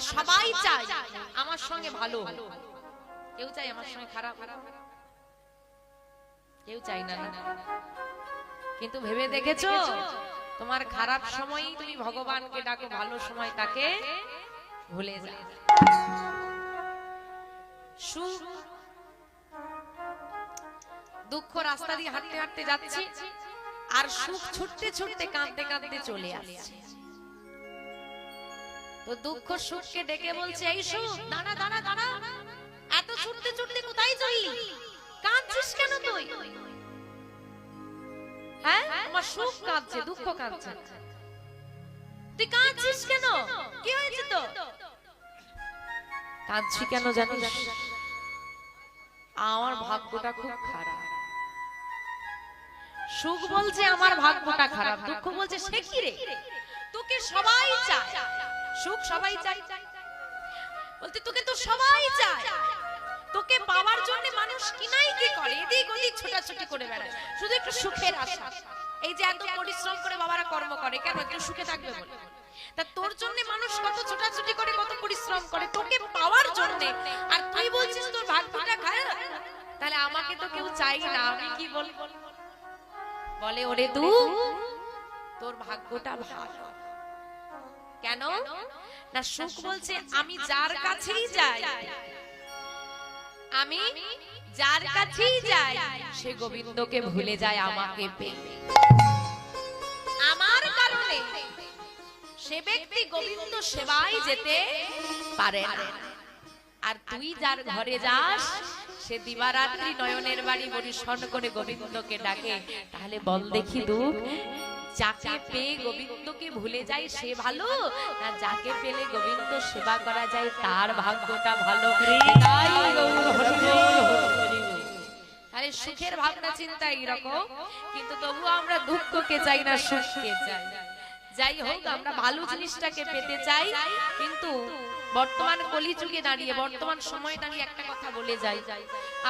আমরা সবাই চাই আমার সঙ্গে ভালো কেউ চাই আমার সঙ্গে খারাপ কেউ চাই না। কিন্তু ভেবে দেখেছ? তোমার খারাপ সময়ই তুমি ভগবানকে ডাকো, ভালো সময় তাকে ভুলে যাও। সুখ দুঃখ রাস্তা দিয়ে হাঁটতে হাঁটতে যাচ্ছে, আর সুখ ছুটতে ছুটতে কাঁদতে কাঁদতে চলে আসছে। দুঃখ সুখকে ডেকে বলছে, এই সুখ দাঁড়া দাঁড়া দাঁড়া। এত ছুটতে ছুটতে কোথায় চললি কাঁদছিস কেন তুই? হ্যাঁ আমার সুখ কাঁদছে, দুঃখ কাঁদছে। তুই কাঁদছিস কেন? কি হয়েছে তো কাঁদছি কেন জানিস? আমার ভাগ্যটা খুব খারাপ। সুখ বলছে, আমার ভাগ্যটা খারাপ, দুঃখ বলছে, সে কি রে? তোকে সবাই চায়। সুখ সবাই চায়। বলতে তোকে তো সবাই চায়। তোকে পাওয়ার জন্য মানুষ কিনাই কি করে? এদিক ওদিক ছোটাছুটি করে বেড়ায়। শুধু একটু সুখের আশা। এই যে এত পরিশ্রম করে বাবারা কর্ম করে, কেন একটু সুখে থাকবে বলে? তা তোর জন্য মানুষ কত ছোটাছুটি করে, কত পরিশ্রম করে, তোকে পাওয়ার জন্য। আর তুই বলছিস তোর ভাগ্যটা খারাপ? তাহলে আমাকে তো কেউ চাই না, আমি কি বলি বলে, ওরে তু তোর ভাগ্যটা ভালো। কেন? না সুখ বলছে আমি যার কাছেই যাই। আমি যার কাছেই যাই। সে গোবিন্দকে ভুলে যায় আমাকে পেয়ে। আমার কারণে সে ব্যক্তি গোবিন্দ সেবায় যেতে পারে না। আর তুই যার ঘরে যাস সে দিবারাত্রি নয়নের বাড়ি পরিশন করে গোবিন্দকে ডাকে। তাহলে বল দেখি দুঃখ যাকে পেয়ে গোবিন্দকে ভুলে যায় সে ভালো না যাকে পেলে গোবিন্দ সেবা করা যায় তার ভাগ্যটা ভালো। তাহলে সুখের ভাবনা চিন্তা এইরকম কিন্তু তবু আমরা দুঃখকে চাই না সুখকে চাই। যাই হোক আমরা ভালো জিনিসটাকে পেতে চাই কিন্তু বর্তমান কলিযুগে দাঁড়িয়ে বর্তমান সময়ে দাঁড়িয়ে একটা কথা বলে যাই।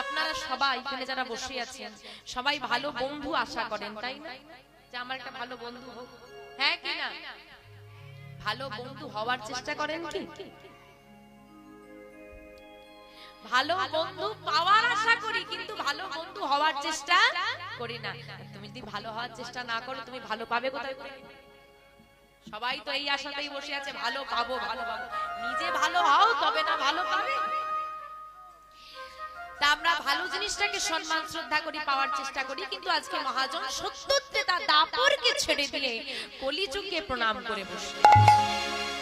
আপনারা সবাই এখানে যারা বসে আছেন সবাই ভালো বন্ধু আশা করেন তাই না? যে আমার একটা ভালো বন্ধু হোক। হ্যাঁ কি না? ভালো বন্ধু হওয়ার চেষ্টা করেন কি? ভালো বন্ধু পাওয়ার আশা করি, কিন্তু ভালো বন্ধু হওয়ার চেষ্টা করি না। তুমি যদি ভালো হওয়ার চেষ্টা না করো, তুমি ভালো পাবে কোথায় করে? সবাই তো এই আশাতেই বসে আছে, ভালো পাবো ভালো পাবো। নিজে ভালো হও, তবে না ভালো পাবে। আমরা ভালো জিনিসটাকে সম্মান, শ্রদ্ধা করি, পাওয়ার চেষ্টা করি, কিন্তু আজকে মহাজন সত্যত্বে তার দাপরকে ছেড়ে দিয়ে কলিযুগকে প্রণাম করে বসে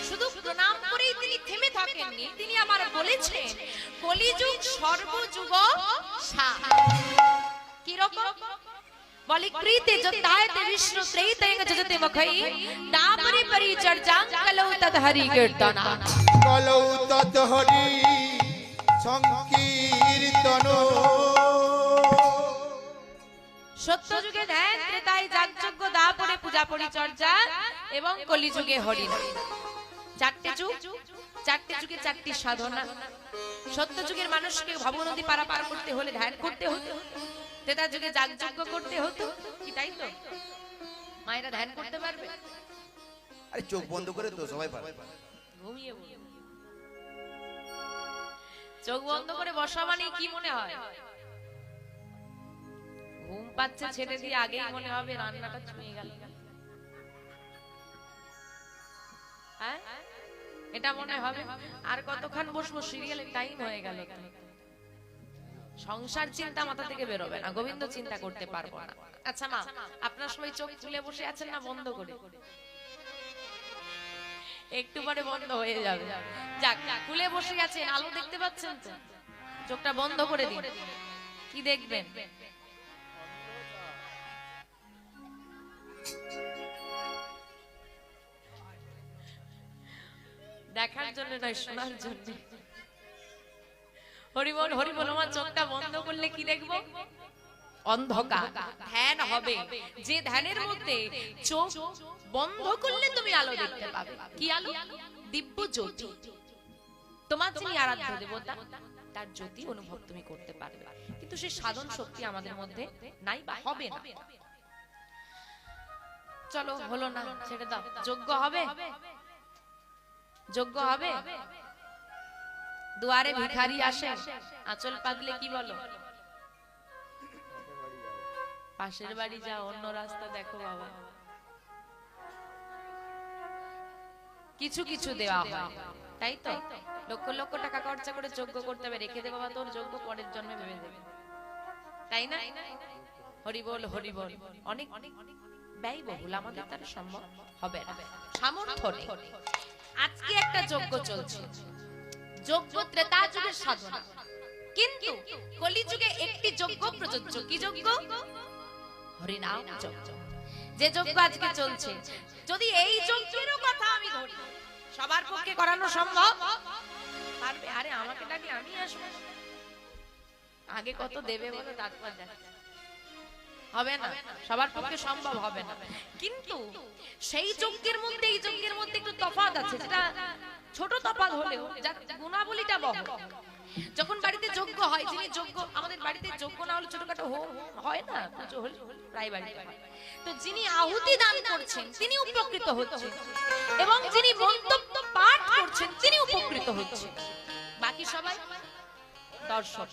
শুধু প্রণাম করেই তিনি থেমে থাকেননি, তিনি আমার বলেছেন, কলিযুগ সর্বযুগ সা কীরকম? বলে, কৃতে যতায়তে বিষ্ণু ত্রেতৈঙ্গ যজতে মখৈ দাপরে পরিচর্যাং কলৌ তদ হরি কীর্তনা কলৌ তৎ হরি সংকীর্তন সত্য যুগে ধ্যান যাগযজ্ঞ দাপরে পূজা পরিচর্যা এবং কলিযুগে হরি চারটে যুগ চারটে যুগে চারটি সাধনা। সত্য যুগের মানুষকে ভবনদী পারাপার করতে হলে ধ্যান করতে হতো। ত্রেতা যুগে যাগযজ্ঞ করতে হতো। কি তাই তো? মায়েরা ধ্যান করতে পারবে? আরে চোখ বন্ধ করে তো সবাই পারে ঘুমিয়ে পড়ো। চোখ বন্ধ করে বসা মানে কি মনে হয়? ঘুম পাচ্ছে ছেড়ে দিয়ে আগেই মনে হবে রান্নাটা ছুঁয়ে গেল। হ্যাঁ? এটা মনে হবে? আর কতক্ষণ বসবো? সিরিয়ালের টাইম হয়ে গেল সংসার চিন্তা মাথা থেকে বেরোবে না। গোবিন্দ চিন্তা করতে পারব না। আচ্ছা মা আপনার সবাই চোখ খুলে বসে আছেন না বন্ধ করে? একটু পরে বন্ধ হয়ে যাবে। যাক, খুলে বসে আছেন আলো দেখতে পাচ্ছেন তো? চোখটা বন্ধ করে দিন। কি দেখবেন? দেখার জন্য নয়, শোনার জন্য। হরিবল হরিবল, আমার চোখটা বন্ধ করলে কি দেখব? অন্ধকার ধ্যান হবে। যে ধ্যানের মধ্যে চোখ বন্ধ করলে তুমি আলো দেখতে পাবে। কি আলো? দিব্য জ্যোতি। তোমার যিনি আরাধ্য দেবতা তার জ্যোতি অনুভব তুমি করতে পারবে। কিন্তু সেই সাধন শক্তি আমাদের মধ্যে নাই বা হবে না। চলো হলো না ছেড়ে দাও। যোগ্য হবে? যোগ্য হবে? দুয়ারে ভিখারি আসে। আঁচল পাতলে কি বলো? পাশের বাড়ি যা অন্য রাস্তা দেখো বাবা। কিছু কিছু দেওয়া হয়, তাই তো? লক্ষ লক্ষ টাকা খরচা করে যোগ্য করতে হবে, রেখে দে বাবা তোর যোগ্য পরের জন্মে ভেবে দেবে তাই না? হরিবল হরিবল অনেক ব্যয়বহুল, আমাদের তার সম্ভব হবে না। সামর্থ্য নেই। আজকে একটা যজ্ঞ চলছে। যজ্ঞ ত্রেতা যুগের সাধনা। কিন্তু কলিযুগে একটি যজ্ঞ প্রযোজ্য। কি যজ্ঞ? হরিনাম যজ্ঞ যে যজ্ঞ আজকে চলছে যদি এই যজ্ঞেরও কথা আমি ধরি সবার পক্ষে করানো সম্ভব? পারবে? আরে আমাকে ডাকলে আমি আসব। আগে কত দেবে বলো তারপর হবে না সবার পক্ষে সম্ভব হবে না। কিন্তু সেই যজ্ঞের মধ্যে এই যজ্ঞের মধ্যে একটু তফাৎ আছে যেটা ছোট তফাৎ হলেও যার গুণাবলীটা বহ যখন বাড়িতে যোগ্য হয়, যিনি যোগ্য, আমাদের বাড়িতে যোগ্য না হলে ছোটখাটো হয় না, পুজো হলে প্রায় বাড়িতে। তো যিনি আহুতি দান করছেন তিনি উপকৃত হচ্ছেন। এবং যিনি মন্তব্য পাঠ করছেন তিনি উপকৃত হচ্ছেন। বাকি সবাই দর্শক।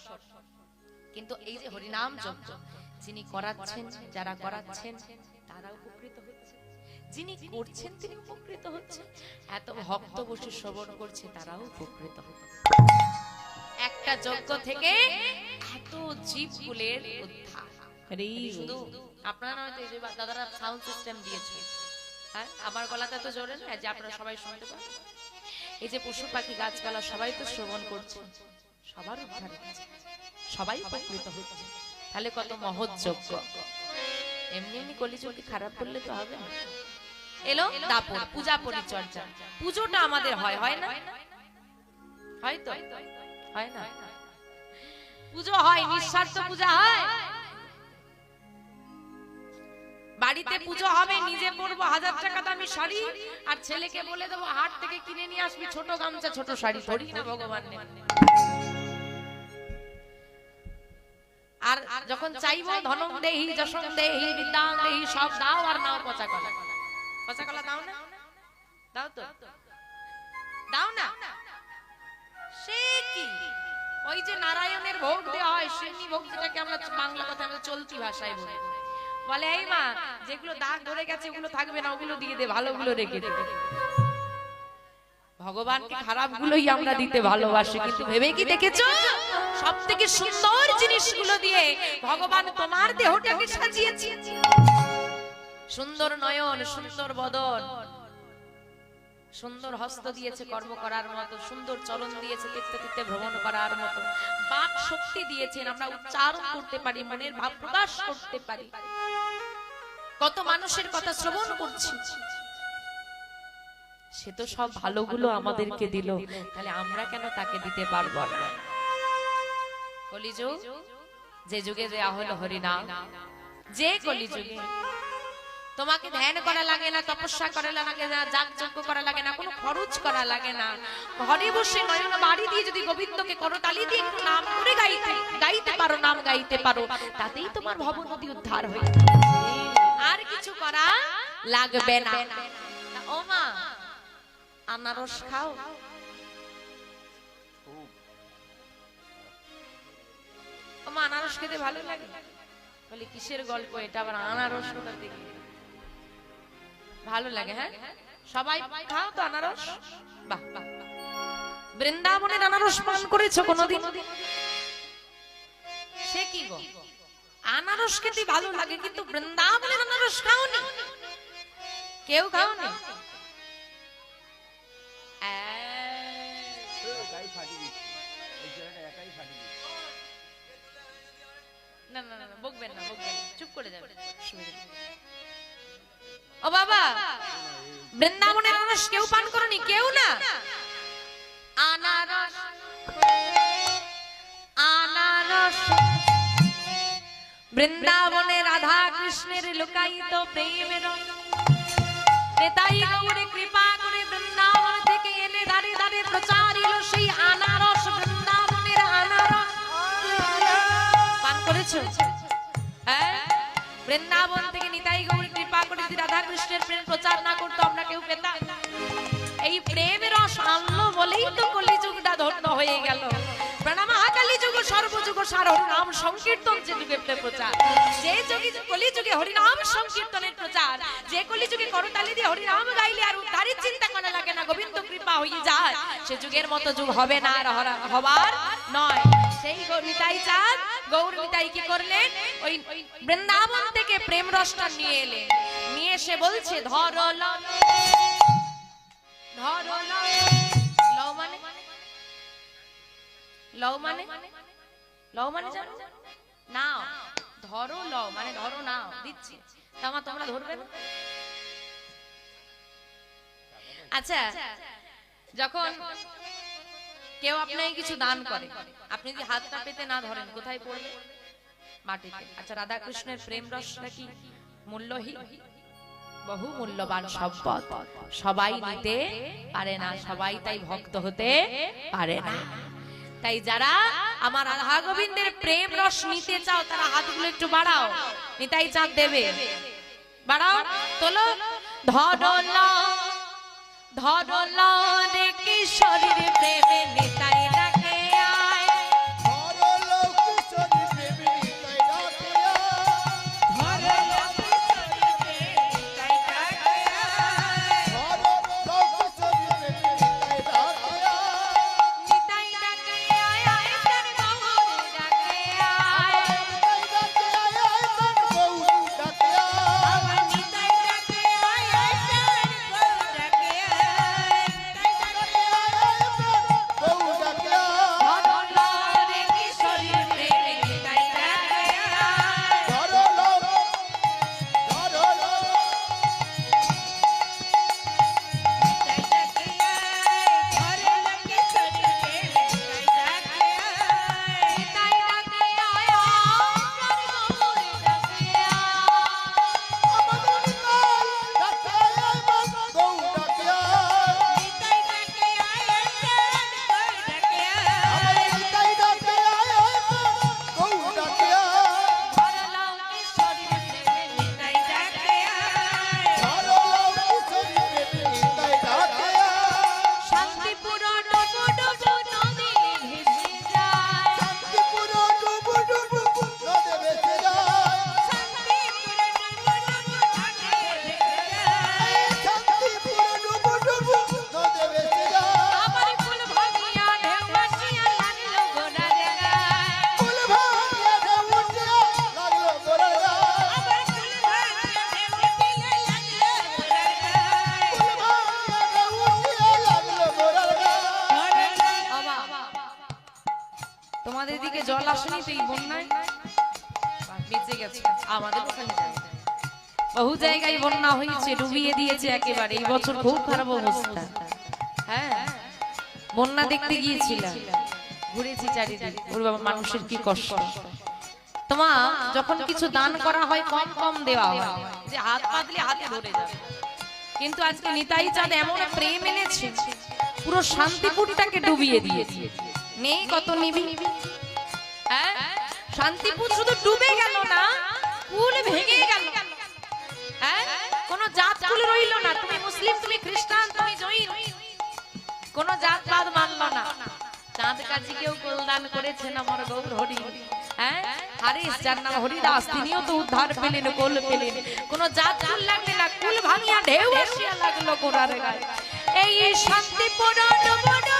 কিন্তু এই যে হরিনাম যজ্ঞ, যিনি করাচ্ছেন, যারা করাচ্ছেন তারা উপকৃত হচ্ছে যিনি করছেন তিনি উপকৃত হচ্ছেন। এত ভক্ত বসে শ্রবণ করছে, তারাও উপকৃত হচ্ছে একটা যজ্ঞ থেকে এত জীবকুলের উদ্ধার। আপনারা দাদারা সাউন্ড সিস্টেম দিয়েছে। হ্যাঁ আমার গলাটা তো জোরে না যে আপনারা সবাই শুনতে পারেন এই যে পশু পাখি গাছপালা সবাই তো শ্রবণ করছে। সবার উদ্ধার হচ্ছে সবাই উপকৃত হচ্ছে। তাহলে কত মহৎ যজ্ঞ এমনি এমনি কলিযুগকে খারাপ করলে তো হবে না। এলো দাপন পূজা পরিচর্যা। পুজোটা আমাদের হয় হয় না? হয় তো? হয় না? পুজো হয় নিঃস্বার্থ পূজা হয়। বাড়িতে পুজো হবে নিজে পরবো হাজার টাকা দামি শাড়ি আর ছেলেকে বলে দেবো হাট থেকে কিনে নিয়ে আসবি ছোট গামছা ছোট শাড়ি ধরি না ভগবান আর যখন চাইব ধনম দেহি যশম দেহি বিদ্যাং দেহি সব দাও আর নাও পচা কলা পচা কলা দাও না? দাও তো। দাও না ওই যে নারায়ণের ভোগ দেওয়া হয়, সিন্নি ভোগ যেটাকে আমরা বাংলা কথা আমরা চলতি ভাষায় বলি। বলে, এই মা, যেগুলো দাগ ধরে গেছে, ওগুলো থাকবে না, ওগুলো দিয়ে দে, ভালোগুলো রেখে দে। ভগবানকে খারাপ গুলোই আমরা দিতে ভালোবাসি, কিন্তু ভেবে কি দেখেছ? সব থেকে সুন্দর জিনিসগুলো দিয়ে ভগবান তোমার দেহটাকে সাজিয়েছে। সুন্দর নয়ন, সুন্দর বদন সুন্দর হস্ত দিয়েছে কর্ম করার মতো, সুন্দর চরণ দিয়েছে, তীর্থে তীর্থে ভ্রমণ করার মতো। বাক শক্তি দিয়েছেন, আমরা উচ্চারণ করতে পারি, মনের ভাব প্রকাশ করতে পারি। কত মানুষের কথা শ্রবণ করছি। সে তো সব ভালোগুলো আমাদেরকে দিল। তাহলে আমরা কেন তাকে দিতে পারব না? কলিযুগ, যে যুগে দেয়া হলো হরিনাম, যে কলিযুগে। তোমাকে ধ্যান করা লাগে না, তপস্যা করা লাগে না, যাগযজ্ঞ করা লাগে না, কোনো খরচ করা লাগে না। ঘরে বসে নয়ন বাড়ি দিয়ে যদি গোবিন্দকে করতালি দিয়ে একটু নাম করে গাইতে গাইতে পারো, নাম গাইতে পারো, তাতেই তোমার ভব নদী উদ্ধার হয়ে আর কিছু করা লাগবে না। ও মা, আনারস খাও। ও মা, আনারস খেতে ভালো লাগে? বলে, কিসের গল্প এটা? আবার আনারস কোথা থেকে? ভালো লাগে হ্যাঁ? সবাই খাও তো আনারস? বাহ বাহ বাহ। বৃন্দাবনের আনারস পান করেছ কোনোদিন? সে কি গো? আনারস খেতে ভালো লাগে কিন্তু বৃন্দাবনের আনারস খাওনি? কেউ খাওনি? না না না না, বকবেন না বকবেন চুপ করে যাবেন। ও বাবা বৃন্দাবনের আনারস কেউ পান করনি, কেউ না? আনারস আনারস। বৃন্দাবনে রাধা কৃষ্ণের লুকায়িত প্রেমের নেতাই গৌরে কৃপা করে বৃন্দাবন থেকে এনে দাঁড়ে দাঁড়ে প্রচারিল সেই আনারস, বৃন্দাবনের আনারস। পান করেছ? হ্যাঁ? বৃন্দাবন থেকে নিতাই গৌরী কৃপা করে প্রেম প্রচার না করতো, আমরা কেউ পেতাম এই প্রেমের রস আনলো বলেই তো কলিযুগটা ধন্য হয়ে গেল। যুগে প্রচার। যে যুগে কলি হরিনাম সংকীর্তনের প্রচার, যে কলি যুগে করতালি দিয়ে হরিনাম গাইলে আর উদ্ধারের চিন্তা করা না সে যুগের মতো যুগ হবে না হবার নয়। সেই গৌরিতাই চাঁদ। গৌর নিতাই কি করলেন? ওই বৃন্দাবন থেকে প্রেম রসটা নিয়ে এলেন। নিয়ে এসে বলছে, ধরো ধরো লও। মানে? মানে? মানে? লও মানে ধরো নাও, দিচ্ছি। আচ্ছা যখন কেউ আপনাকে কিছু দান করে। আপনি যদি হাতটা পেতে না ধরেন, কোথায় পড়বে? মাটিতে। আচ্ছা রাধা কৃষ্ণের প্রেম রসটা কি? মূল্যহীন? বহু মূল্যবান সম্পদ। সবাই নিতে পারে না। সবাই তাই ভক্ত হতে পারে না। তাই যারা আমার রাধা গোবিন্দের প্রেম রস নিতে চাও, তারা হাতগুলো একটু বাড়াও। নিতাই চাঁদ দেবে। বাড়াও, তোলো। ধরল ধরল রে কিশোরীর প্রেমে বহু জায়গায় বন্যা হয়েছে, ডুবিয়ে দিয়েছে একেবারে। এই বছর খুব খারাপ অবস্থা। হ্যাঁ বন্যা দেখতে গিয়েছিলাম। ঘুরেছি চারিদিকে। মানুষের কি কষ্ট। তোমা, যখন কিছু দান করা হয়, কম কম দেওয়া হয়। যে হাত পাতলে হাতে ধরে যাবে। কিন্তু আজকে নিতাই চাঁদ এমন প্রেম এনেছে, পুরো শান্তিপুরটাকে ডুবিয়ে দিয়েছে। নেই কত নিবি? হ্যাঁ? শান্তিপুর শুধু ডুবে গেল না কুল ভেঙে গেল। কোন জাত কুল রইল না। তুমি মুসলিম, তুমি খ্রিস্টান, তুমি জৈন। কোন জাত পাত মানলো না। চাঁদ কাজী কেউ কল্যাণ করেছেন আমার গৌর হরি। হ্যাঁ? হারিস, যার নাম হরিদাস, তিনিও তো উদ্ধার পেলেন, কোল পেলেন। কোন জাত কুল লাগলে না কুল ভাঙিয়া ঢেউ আসিয়া লাগল গোড়ার গায়ে। এই শান্তিপুর ডুবো ডুবো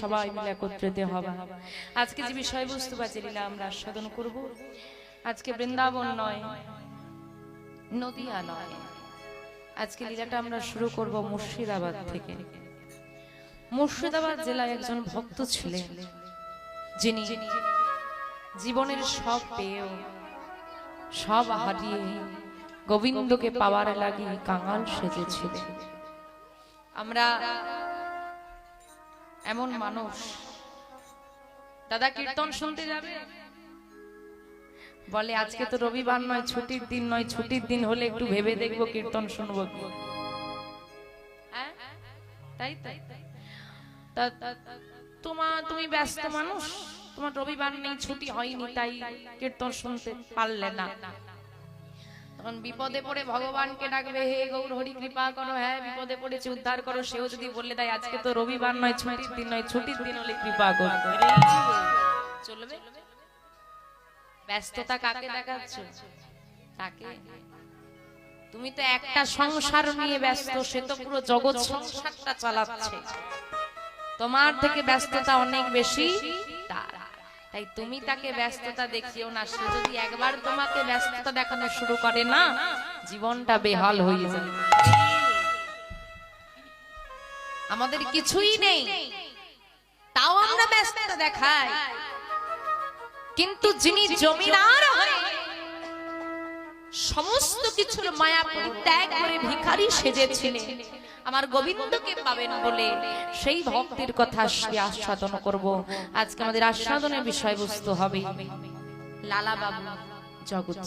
সবাই মিলে একত্রিত হবা। আজকে যে বিষয়বস্তু বাজে আমরা আস্বাদন করব। আজকে বৃন্দাবন নয়, নদিয়া নয়। আজকে লীলাটা আমরা শুরু করব মুর্শিদাবাদ থেকে। মুর্শিদাবাদ জেলায় একজন ভক্ত ছিলেন, যিনি জীবনের সব পেয়েও, সব হারিয়ে গোবিন্দকে পাওয়ার লাগি কাঙাল সেজেছিলেন। আমরা এমন মানুষ। দাদা কীর্তন শুনতে যাবে? বলে আজকে তো রবিবার নয় ছুটির দিন নয় ছুটির দিন হলে একটু ভেবে দেখব কীর্তন শুনব কি? হ্যাঁ? তাই তাই তা- তা- তোমার তুমি ব্যস্ত মানুষ? তোমার রবিবার নেই ছুটি হয়নি তাই কীর্তন শুনতে পারলে না। তখন বিপদে পড়ে ভগবানকে ডাকবে, হে গৌর, হরি কৃপা করো। হ্যাঁ বিপদে পড়েছে উদ্ধার করো। সেও যদি বললে দেয়, আজকে তো রবিবার নয়, ছুটির দিন নয়, ছুটির দিন হলে কৃপা করো। চলবে? ব্যস্ততা কাকে দেখাচ্ছ? তাকে? তুমি তো একটা সংসার নিয়ে ব্যস্ত, সে তো পুরো জগৎ সংসারটা চালাচ্ছে। তোমার থেকে ব্যস্ততা অনেক বেশি। তাই তুমি তাকে ব্যস্ততা দেখিও না। সে যদি একবার তোমাকে ব্যস্ততা দেখানো শুরু করে না জীবনটা বেহাল হয়ে যাবে। আমাদের কিছুই নেই। তাও আমরা ব্যস্ততা দেখাই। কিন্তু যিনি জমিদার হয়ে সমস্ত কিছুর মায়া পরিত্যাগ করে ভিখারি সেজেছিলেন। আমার গোবিন্দকে পাবেন বলে সেই ভক্তির কথা আসবে আস্বাদন করব। আজকে আমাদের আস্বাদনের বিষয়বস্তু হবে। লালা বাবু, জগৎ